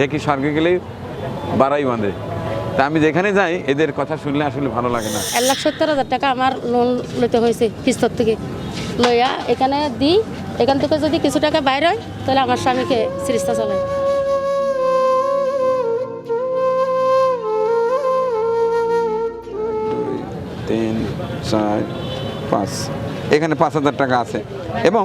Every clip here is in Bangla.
ঢেকি স্বর্গে গেলেই বাড়াই বাঁধে। তা আমি যেখানে যাই এদের কথা শুনলে আসলে ভালো লাগে না। এক লাখ সত্তর হাজার টাকা আমার লোন লইতে হয়েছে কিস্তর থেকে। লইয়া এখানে দিই এখান থেকে যদি কিছু টাকা বাইর হয় তাহলে আমার স্বামীকে সিরিজটা চলে। তিন চার পাঁচ। এখানে পাঁচ হাজার টাকা আছে। এবং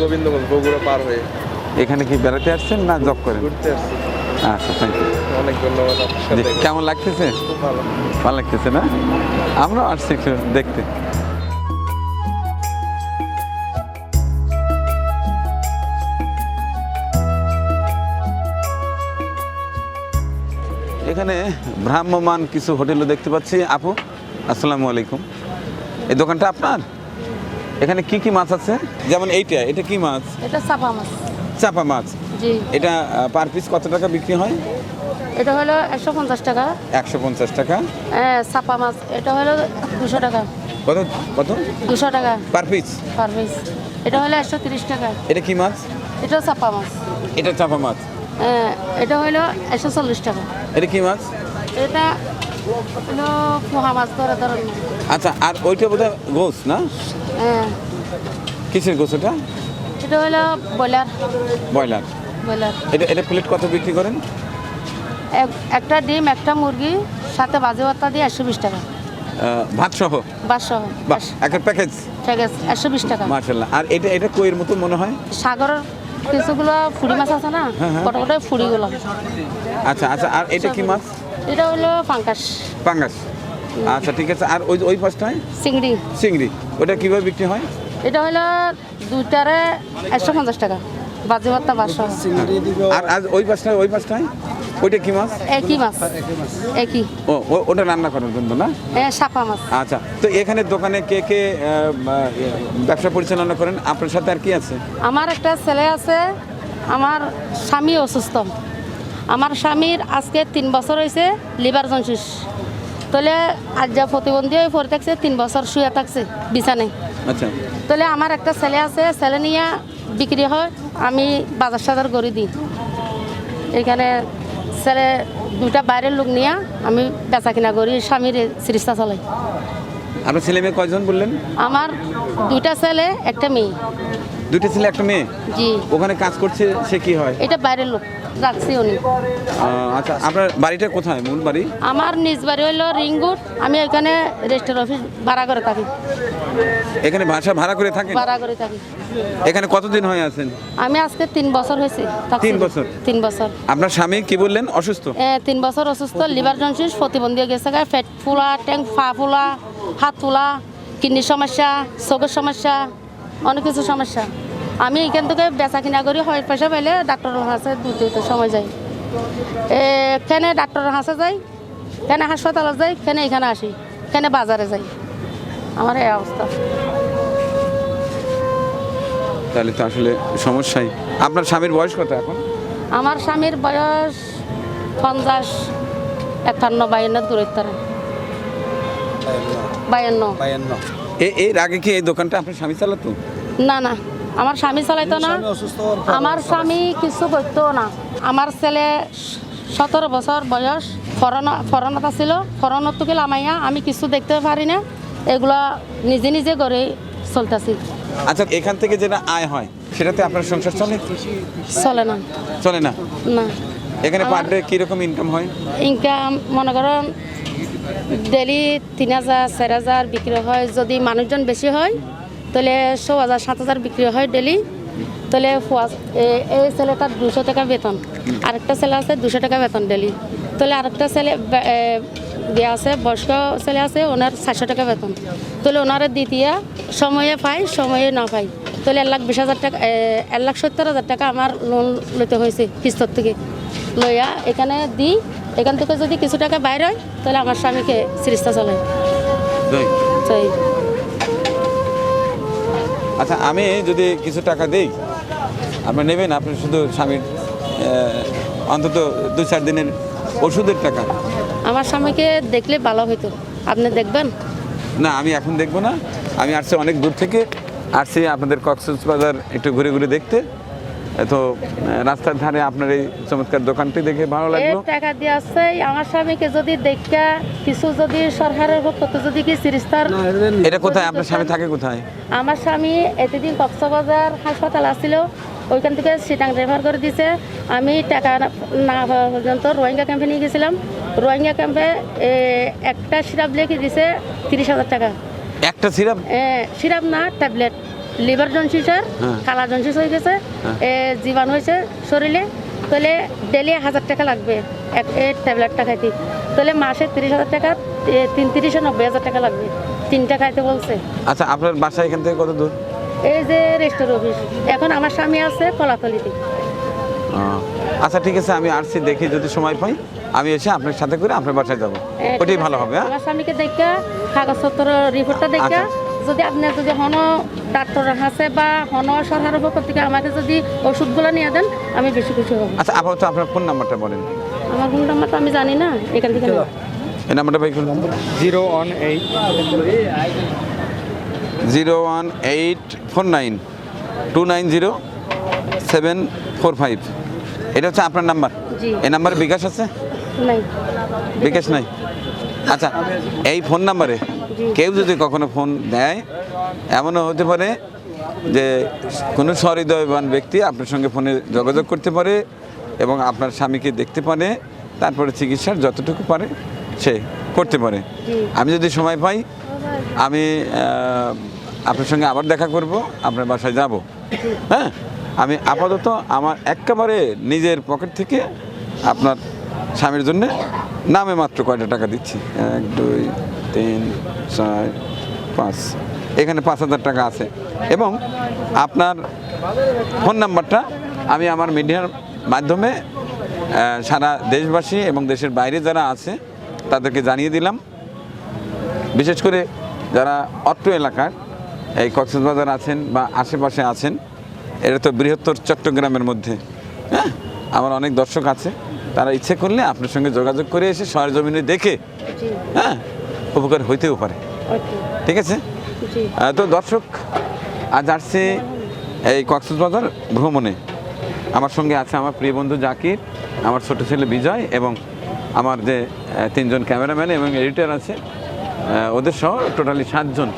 গোবিন্দগঞ্জ বগুড়া পার হয়ে। এখানে কি বেড়াতে আসছেন না জব করেন? ঘুরতে আসছি। আচ্ছা থ্যাংক ইউ অনেক ধন্যবাদ কেমন লাগতেছে? ভালো। ভালো লাগতেছে না? আমরা আসছি একটু দেখতে। এখানে ভ্রাম্যমান কিছু হোটেলও দেখতে পাচ্ছি। আপু আসসালামু আলাইকুম। এই দোকানটা আপনার? এখানে কি কি মাছ আছে? যেমন এইটা এটা কি মাছ? এটা চাপা মাছ। চাপা মাছ? জি। এটা পার পিস কত টাকা বিক্রি হয়? এটা হলো একশো পঞ্চাশ টাকা। একশো পঞ্চাশ টাকা? হ্যাঁ, চাপা মাছ। এটা হলো দুশো টাকা। কত কত? দুশো টাকা। পার পিস পার পিস এটা হলো একশো তিরিশ টাকা। এটা কি মাছ? এটা চাপা মাছ। এটা চাপা মাছ। হ্যাঁ, এটা হলো একশো চল্লিশ টাকা। এটা কি মাছ? এটা পোহা মাছ ধরে ধরেন আচ্ছা আর ওইটা বোধহয় গোস না? হ্যাঁ। কিসের গোস ওটা এটা হলো ব্রয়লার। ব্রয়লার। ব্রয়লার। এটা এটা প্লেট কত বিক্রি করেন? এক- একটা ডিম একটা মুরগি সাথে বাজে ভাতা দিয়ে একশো বিশ টাকা। ভাত সহ বাসসহ বাহ একটা প্যাকেজ। আছে একশো বিশ টাকা। মার্শাল্লাহ আর এটা এটা কইয়ের মতো মনে হয়? সাগরের কিছুগুলো ফুড়ি মাছ আছে না? হ্যাঁ, হ্যাঁ। কত কত ফুড়িগুলো। আচ্ছা আচ্ছা। আর এটা কি মাছ? এটা হলো পাঙ্কাশ পাঙ্গাস আচ্ছা ঠিক আছে। আর ওই ওই পাশটায় চিংড়ি। চিংড়ি। ওটা কীভাবে বিক্রি হয়? এটা হলো দুইটারে একশো পঞ্চাশ টাকা। বাজে ভাতা বাসসহ আর আর ওই পাশটায় ওই পাশটায় ওইটা কি মাছ? একই মাছ। একই। ও ওটা রান্না করার জন্য না? এ সাপা মাছ। আচ্ছা তো এখানে দোকানে কে কে ব্যবসা পরিচালনা করেন? আপনার সাথে আর কি আছে? আমার একটা ছেলে আছে আমার স্বামী অসুস্থ। আমার স্বামীর আজকে তিন বছর হয়েছে লিভার জনসিস। তাহলে আজ যা প্রতিবন্ধী হয়ে পড়ে থাকছে তিন বছর শুয়ে থাকছে বিছানায়। আচ্ছা। তাহলে আমার একটা ছেলে আছে ছেলে নিয়ে বিক্রি হয় আমি বাজার সাজার করে দিই। এখানে ছেলে দুটা বাইরের লোক নিয়ে আমি বেচা কিনা করি স্বামীর চিকিৎসা চালাই আপনার ছেলে মেয়ে কয়জন বললেন? আমার দুইটা ছেলে একটা মেয়ে। দুটো ছেলে একটা মেয়ে? জি। ওখানে কাজ করছে সে কি হয়? এটা বাইরের লোক রাখছি উনি। আচ্ছা আপনার বাড়িটা কোথায় মূল বাড়ি? আমার নিজ বাড়ি হলো রিঙ্গুট আমি এখানে রেজিস্টার অফিস ভাড়া করে থাকি। এখানে ভাষা ভাড়া করে থাকেন? ভাড়া করে থাকি। এখানে কতদিন হয়ে আছেন? আমি আজকে তিন বছর হয়েছে। তিন বছর? তিন বছর। আপনার স্বামী কি বললেন? অসুস্থ? হ্যাঁ তিন বছর অসুস্থ লিভার জনসিস প্রতিবন্ধী গেছে গা, পেট ফুলা ট্যাঙ্ক ফা ফুলা হাত ফুলা কিডনির সমস্যা চোখের সমস্যা। অনেক কিছু সমস্যা। আমি এখান থেকে বেচা কিনা করি হয় পয়সা পাইলে ডাক্তারের হাসে দুটো সময় যাই এখানে ডাক্তারের হাসে যাই কেন হাসপাতালে যাই কেন এখানে আসি কেন বাজারে যাই। আমার এই অবস্থা। তাহলে তো আসলে সমস্যাই। আপনার স্বামীর বয়স কত এখন? আমার স্বামীর বয়স পঞ্চাশ একান্ন বায়ান্ন দূরত্ব। বায়ান্ন। এ- এর আগে কি এই দোকানটা আপনার স্বামী চালাতো? না না আমার স্বামী চালাইতো না। আমার স্বামী কিছু করতো না। আমার ছেলে সতেরো বছর বয়স ফরন ফরনত ছিল ফরনত থেকে লামাইয়া আমি কিছু দেখতে পারি না। এগুলা নিজে নিজে করে চলতেছি। আচ্ছা এখান থেকে যেটা আয় হয় সেটাতে আপনার সংসার চলে? চলে না। চলে না? না। এখানে পার ডে কীরকম ইনকাম হয়? ইনকাম মনে করেন ডেলি তিন হাজার, চার হাজার বিক্রি হয়। যদি মানুষজন বেশি হয়, তাহলে ছ হাজার, সাত হাজার বিক্রি হয় ডেলি। তাহলে এই ছেলেটার দুশো টাকা বেতন। আরেকটা ছেলে আছে দুশো টাকা বেতন ডেলি। তাহলে আরেকটা ছেলে বিয়ে আছে, বয়স্ক ছেলে আছে, ওনার চারশো টাকা বেতন। তাহলে ওনারা দ্বিতীয় সময়ে পাই সময়ে না পাই তাহলে এক লাখ বিশ হাজার টাকা এক লাখ সত্তর হাজার টাকা আমার লোন লইতে হয়েছে কিস্তর থেকে। লইয়া এখানে দিই এখান থেকে যদি কিছু টাকা বাইর হয় তাহলে আমার স্বামীকে সিরিজটা চলে। আচ্ছা আমি যদি কিছু টাকা দিই আপনার নেবেন? আপনি শুধু স্বামীর অন্তত দু চার দিনের ওষুধের টাকা। আমার স্বামীকে দেখলে ভালো হইতো। আপনি দেখবেন? না আমি এখন দেখব না। আমি আসছি অনেক দূর থেকে। আসছি আপনাদের কক্সবাজার একটু ঘুরে ঘুরে দেখতে। তো রাস্তার ধারে আপনার এই চমৎকার দোকানটি দেখে ভালো লাগল। টাকা দিয়ে আসছে আমার স্বামীকে যদি দেখা কিছু যদি সরকারের পক্ষ থেকে যদি কি সিরিস্তার এটা কোথায়? আপনার স্বামী থাকে কোথায়? আমার স্বামী এতদিন কক্সবাজার হাসপাতাল আসছিল ওইখান থেকে সিটাং রেফার করে দিছে। আমি টাকা না পর্যন্ত রোহিঙ্গা ক্যাম্পে নিয়ে গেছিলাম। রোহিঙ্গা ক্যাম্পে একটা সিরাপ লিখে দিছে তিরিশ হাজার টাকা। একটা সিরাপ? সিরাপ না ট্যাবলেট। লিভার জনসিসের হ্যাঁ। কালা জনসিস হয়ে গেছে হ্যাঁ। এ, জীবাণু হয়েছে শরীরে তাহলে ডেলি হাজার টাকা লাগবে এক ট্যাবলেটটা খাইতে। তাহলে মাসে তিরিশ হাজার টাকা তিন তিরিশে নব্বই হাজার টাকা লাগবে তিনটা খাইতে বলছে। আচ্ছা আপনার বাসা এখান থেকে কত দূর? এই যে রেস্টোর অফিস এখন আমার স্বামী আছে কলাতলিতে। আচ্ছা ঠিক আছে আমি আসছি দেখি যদি সময় পাই আমি এসে আপনার সাথে করে আপনার বাসায় যাব। ওটাই ভালো হবে হ্যাঁ? আমার স্বামীকে দেখা কাগজপত্র রিপোর্টটা দেখা। আচ্ছা। যদি আপনার যদি হন ডাক্তার আছে বা হন সরকারের পক্ষ থেকে আমাকে যদি ওষুধগুলো নিয়ে দেন আমি বেশি খুশি হব। আচ্ছা আপাতত আপনার ফোন নাম্বারটা বলেন। আমার ফোন নাম্বার তো আমি জানি না এখান থেকে এই নাম্বারটা করুন zero one eight. Zero one eight four nine two nine zero seven four five. এটা হচ্ছে আপনার নাম্বার? এই নাম্বারে বিকাশ আছে? নাই। বিকাশ নাই। আচ্ছা এই ফোন নাম্বারে কেউ যদি কখনো ফোন দেয় এমনও হতে পারে যে কোনো সহৃদয়বান ব্যক্তি আপনার সঙ্গে ফোনে যোগাযোগ করতে পারে এবং আপনার স্বামীকে দেখতে পারে তারপরে চিকিৎসার যতটুকু পারে সে করতে পারে। আমি যদি সময় পাই আমি আপনার সঙ্গে আবার দেখা করব আপনার বাসায় যাব। হ্যাঁ? আমি আপাতত আমার একেবারে নিজের পকেট থেকে আপনার স্বামীর জন্য নামে মাত্র কয়টা টাকা দিচ্ছি? এক দুই তিন, চার, পাঁচ। এখানে পাঁচ হাজার টাকা আছে। এবং আপনার ফোন নাম্বারটা আমি আমার মিডিয়ার মাধ্যমে সারা দেশবাসী এবং দেশের বাইরে যারা আছে, তাদেরকে জানিয়ে দিলাম। বিশেষ করে যারা অত্র এলাকার, এই কক্সবাজার আছেন বা আশেপাশে আছেন, এটা তো বৃহত্তর চট্টগ্রামের মধ্যে। হ্যাঁ আমার অনেক দর্শক আছে, তারা ইচ্ছে করলে আপনার সঙ্গে যোগাযোগ করে এসে সরজমিনে দেখে হ্যাঁ উপকার হইতেও পারে। ঠিক আছে? তো দর্শক আজ আসছে এই কক্সবাজার ভ্রমণে। আমার সঙ্গে আছে আমার প্রিয় বন্ধু জাকির আমার ছোট ছেলে বিজয় এবং আমার যে তিনজন ক্যামেরাম্যান এবং এডিটর আছে ওদের সহ টোটালি সাতজন।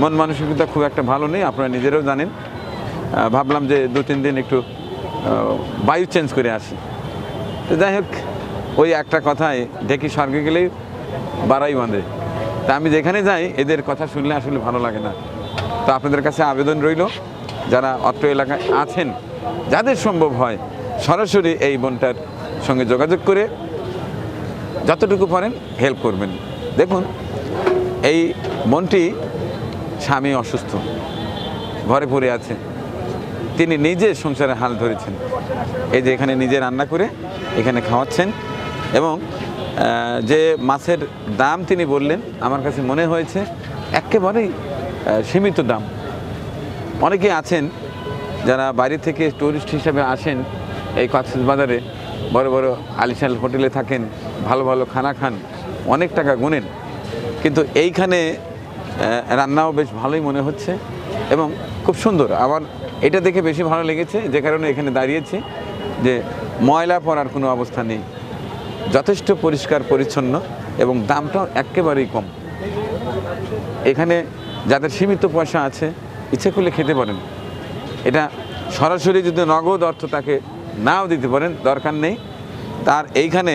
মন মানসিকতা খুব একটা ভালো নেই আপনারা নিজেরাও জানেন। ভাবলাম যে দু তিন দিন একটু বায়ু চেঞ্জ করে আসি। তো যাই হোক ওই একটা কথায় দেখি স্বর্গে গেলেই বাড়াই বাঁধে। তা আমি যেখানে যাই, এদের কথা শুনলে আসলে ভালো লাগে না। তো আপনাদের কাছে আবেদন রইল, যারা অত্র এলাকায় আছেন, যাদের সম্ভব হয়, সরাসরি এই বোনটার সঙ্গে যোগাযোগ করে যতটুকু পারেন হেল্প করবেন। দেখুন, এই বোনটি স্বামী অসুস্থ, ঘরে পড়ে আছে। তিনি নিজে সংসারে হাল ধরেছেন। এই যে এখানে নিজে রান্না করে এখানে খাওয়াচ্ছেন এবং যে মাছের দাম তিনি বললেন, আমার কাছে মনে হয়েছে একেবারেই সীমিত দাম। অনেকে আছেন যারা বাইরে থেকে টুরিস্ট হিসাবে আসেন এই কক্সবাজারে বড় বড় আলিশাল হোটেলে থাকেন, ভালো ভালো খানা খান, অনেক টাকা গুনেন। কিন্তু এইখানে রান্নাও বেশ ভালোই মনে হচ্ছে এবং খুব সুন্দর। আমার এটা দেখে বেশি ভালো লেগেছে, যে কারণে এখানে দাঁড়িয়েছে যে ময়লা পড়ার কোনো অবস্থা নেই। যথেষ্ট পরিষ্কার, পরিচ্ছন্ন এবং দামটাও একেবারেই কম। এখানে যাদের সীমিত পয়সা আছে, ইচ্ছে করলে খেতে পারেন। এটা সরাসরি যদি নগদ অর্থ তাকে নাও দিতে পারেন, দরকার নেই। তার এইখানে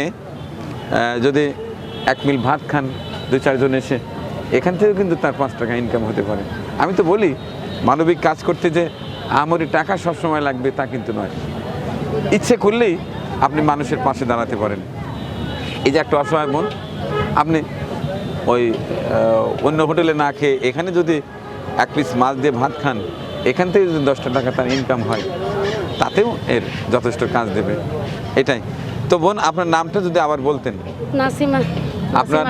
যদি এক মিল ভাত খান দু চারজন এসে, এখান থেকেও কিন্তু তার পাঁচ টাকা ইনকাম হতে পারে। আমি তো বলি, মানবিক কাজ করতে যে আমারই টাকা সবসময় লাগবে তা কিন্তু নয়। ইচ্ছে করলেই আপনি মানুষের পাশে দাঁড়াতে পারেন। এই যে একটা অসহায় বোন আপনি ওই অন্য হোটেলে না খেয়ে এখানে যদি এক পিস মাছ দিয়ে ভাত খান এখান থেকে যদি দশটা টাকা তার ইনকাম হয় তাতেও এর যথেষ্ট কাজ দেবে। এটাই। তো বোন আপনার নামটা যদি আবার বলতেন। নাসিমা আপনার-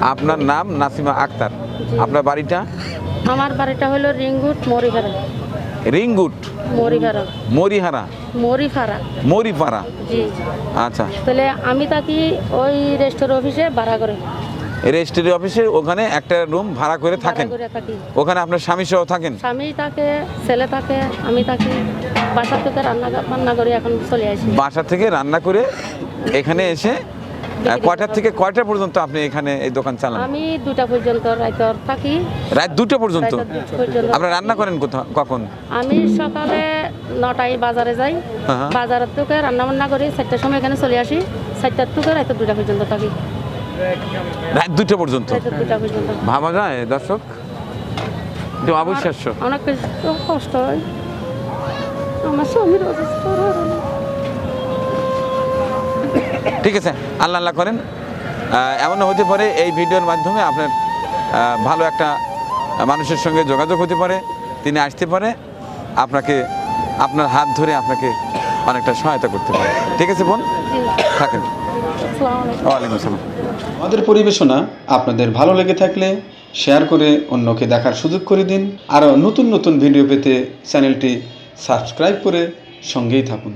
আপনার নাম নাসিমা আক্তার। আপনার বাড়িটা? আমার বাড়িটা হলো রিঙ্গুট মরিফারা রিঙ্গুট। মরিফারা মরিহারা মরিফারা? জি। আচ্ছা। তাহলে আমি থাকি ওই রেস্টোর অফিসে ভাড়া করে। রেজিস্ট্রি অফিসে ওখানে একটা রুম ভাড়া করে থাকেন? ওখানে আপনার স্বামী সহ থাকেন? স্বামী থাকে ছেলে থাকে আমি থাকি। বাসা থেকে রান্না রান্না করে এখন চলে আসি। বাসা থেকে রান্না করে এখানে এসে আহ, কয়টার থেকে কয়টা পর্যন্ত আপনি এখানে এই দোকান চালান? আমি দুটা পর্যন্ত রাইতর থাকি। রাত দুটো পর্যন্ত? আপনারা রান্না করেন কখন? আমি সকালে নটায় বাজারে যাই। বাজারের থেকে রান্না বান্না করি চারটার সময় এখানে চলে আসি। চারটার থেকে রাইতে দুটা পর্যন্ত থাকি। রাত দুটো পর্যন্ত? ভাবা যায় দর্শক? এটা অবিশ্বাস্য। অনেক কষ্ট হয়। আমার স্বামীর অসুস্থ ঠিক আছে আল্লাহ আল্লাহ করেন। আহ, এমনও হতে পারে এই ভিডিওর মাধ্যমে আপনার ভালো একটা মানুষের সঙ্গে যোগাযোগ হতে পারে তিনি আসতে পারে আপনাকে আপনার হাত ধরে আপনাকে অনেকটা সহায়তা করতে পারে। ঠিক আছে বোন? থাকেন। ওয়ালাইকুম আসসালাম। আমাদের পরিবেশনা আপনাদের ভালো লেগে থাকলে শেয়ার করে অন্যকে দেখার সুযোগ করে দিন। আরও নতুন নতুন ভিডিও পেতে চ্যানেলটি সাবস্ক্রাইব করে সঙ্গেই থাকুন।